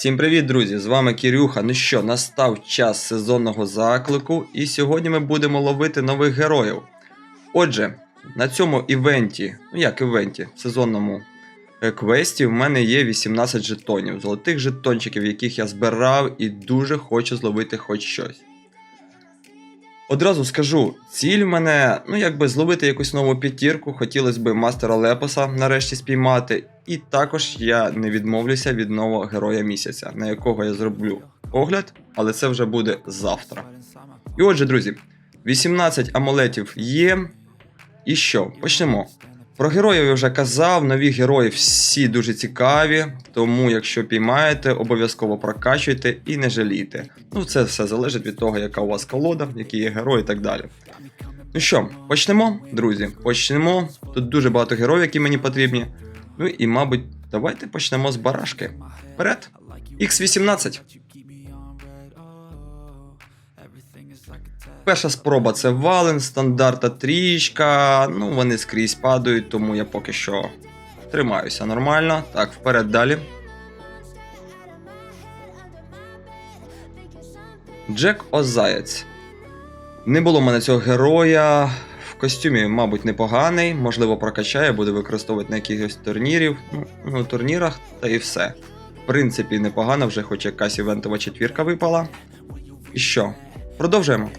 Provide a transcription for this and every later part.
Всім привіт, друзі! З вами Кірюха. Ну що, настав час сезонного заклику, і сьогодні ми будемо ловити нових героїв. Отже, на цьому івенті, ну як івенті, сезонному е, квесті, в мене є 18 жетонів, золотих жетончиків, яких я збирав і дуже хочу зловити хоч щось. Одразу скажу, ціль в мене, ну якби зловити якусь нову п'ятірку, хотілося б мастера Лепоса нарешті спіймати. І також я не відмовлюся від нового героя місяця, на якого я зроблю огляд, але це вже буде завтра. І отже, друзі, 18 амулетів є. І що? Почнемо. Про героїв я вже казав, нові герої всі дуже цікаві, тому якщо піймаєте, обов'язково прокачуйте і не жалійте. Ну, це все залежить від того, яка у вас колода, які є герої і так далі. Ну що, почнемо, друзі. Почнемо. Тут дуже багато героїв, які мені потрібні. Ну і, мабуть, давайте почнемо з барашки. Вперед! X18. Перша спроба це вален, стандарта трічка. Ну, вони скрізь падають, тому я поки що тримаюся нормально. Так, вперед далі. Джек Озаєць. Не було в мене цього героя. В костюмі, мабуть, непоганий, можливо, прокачає, буде використовувати на якихось турнірів. Ну, ну, турнірах, та і все. В принципі, непогано, вже хоч якась івентова четвірка випала. І що? Продовжуємо.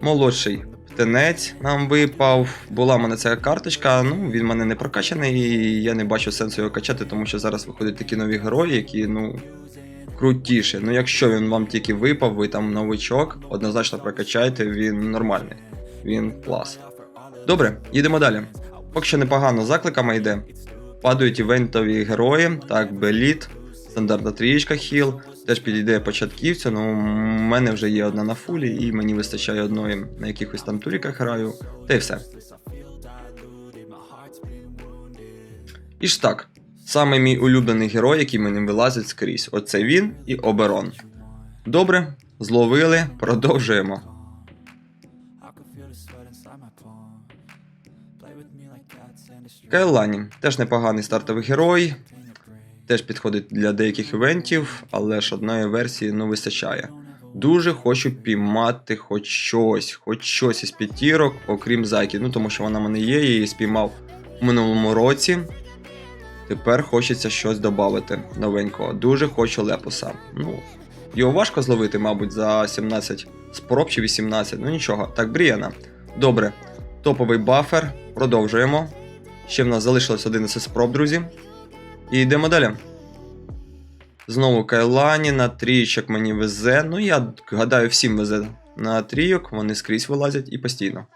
Молодший птенець нам випав. Була в мене ця карточка, ну він в мене не прокачаний, і я не бачу сенсу його качати, тому що зараз виходять такі нові герої, які, ну, крутіші. Ну, якщо він вам тільки випав, ви там новичок, однозначно прокачайте, він нормальний. Він клас. Добре, їдемо далі. Поки що непогано закликами йде. Падають івентові герої, так, Беліт, стандартна трієчка хіл, теж підійде початківцю, ну в мене вже є одна на фулі, і мені вистачає одної на якихось там туріках граю, та й все. І ж так, саме мій улюблений герой, який мені вилазить скрізь. Оце він і Оберон. Добре, зловили, продовжуємо. Кайлані теж непоганий стартовий герой. Теж підходить для деяких івентів, але ж одної версії ну вистачає. Дуже хочу піймати хоч щось, хоч щось із п'ятірок, окрім зайки. Ну тому що вона в мене є, я її спіймав у минулому році. Тепер хочеться щось додати новенького. Дуже хочу лепуса. Ну, його важко зловити, мабуть, за 17 спроб чи 18. Ну нічого. Так, Бріана. Добре. Топовий бафер. Продовжуємо. Ще в нас залишилось 11 спроб, друзі. І йдемо далі. Знову Кайлані на трійчок мені везе. Ну, я гадаю, всім везе на трійок, вони скрізь вилазять і постійно.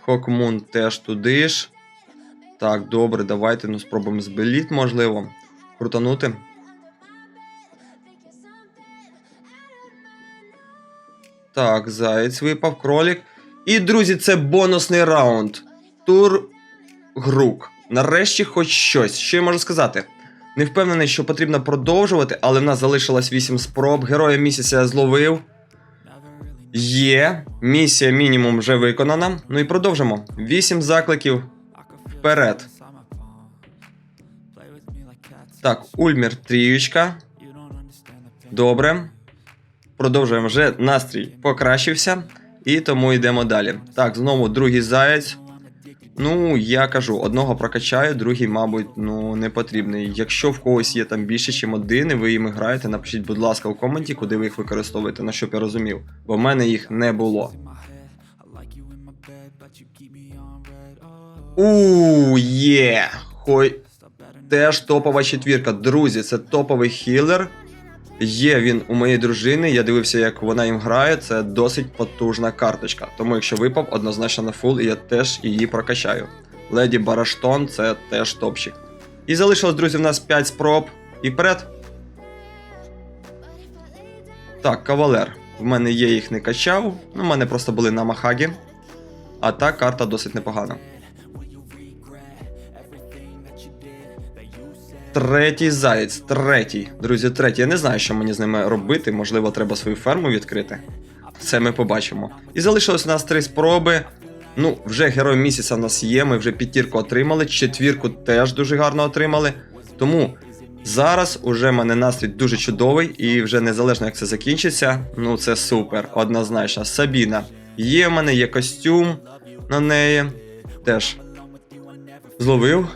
Хокмун теж туди ж. Так, добре, давайте ну, спробуємо з Беліт, можливо. Крутанути. Так, заєць випав, кролік. І, друзі, це бонусний раунд. Тур Грук. Нарешті хоч щось. Що я можу сказати? Не впевнений, що потрібно продовжувати, але в нас залишилось 8 спроб. Героя місяця я зловив. Є. Місія мінімум вже виконана. Ну і продовжимо. 8 закликів. Вперед. Так, Ульмір тріючка. Добре. Продовжуємо вже настрій покращився. І тому йдемо далі. Так, знову другий заєць. Ну, я кажу, одного прокачаю, другий, мабуть, ну не потрібний. Якщо в когось є там більше, ніж один, і ви їм граєте, напишіть, будь ласка, у коменті, куди ви їх використовуєте, на щоб я розумів. Бо в мене їх не було. У є! Хой. Теж топова четвірка. Друзі, це топовий хілер. Є він у моєї дружини. Я дивився, як вона їм грає. Це досить потужна карточка. Тому, якщо випав, однозначно на фул, і я теж її прокачаю. Леді Бараштон це теж топчик. І залишилось, друзі, в нас 5 спроб. І вперед. Так, кавалер. В мене є, їх не качав. Ну, в мене просто були на Махагі. А та карта досить непогана. Третій заєць, третій. Друзі, третій. Я не знаю, що мені з ними робити. Можливо, треба свою ферму відкрити. Це ми побачимо. І залишилось у нас три спроби. Ну, вже герой місяця в нас є, ми вже п'ятірку отримали, четвірку теж дуже гарно отримали. Тому зараз уже в мене настрій дуже чудовий, і вже незалежно як це закінчиться, ну це супер, однозначно. Сабіна. Є в мене, є костюм на неї. Теж зловив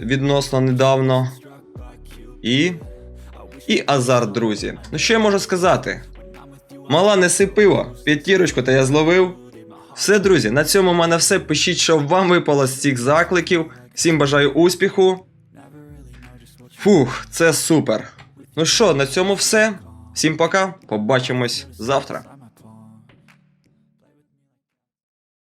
відносно недавно. І. І азарт, друзі. Ну що я можу сказати? Мала неси пиво, п'ятірочку та я зловив. Все, друзі, на цьому в мене все. Пишіть, що вам випало з цих закликів. Всім бажаю успіху. Фух, це супер. Ну що, на цьому все. Всім пока. Побачимось завтра.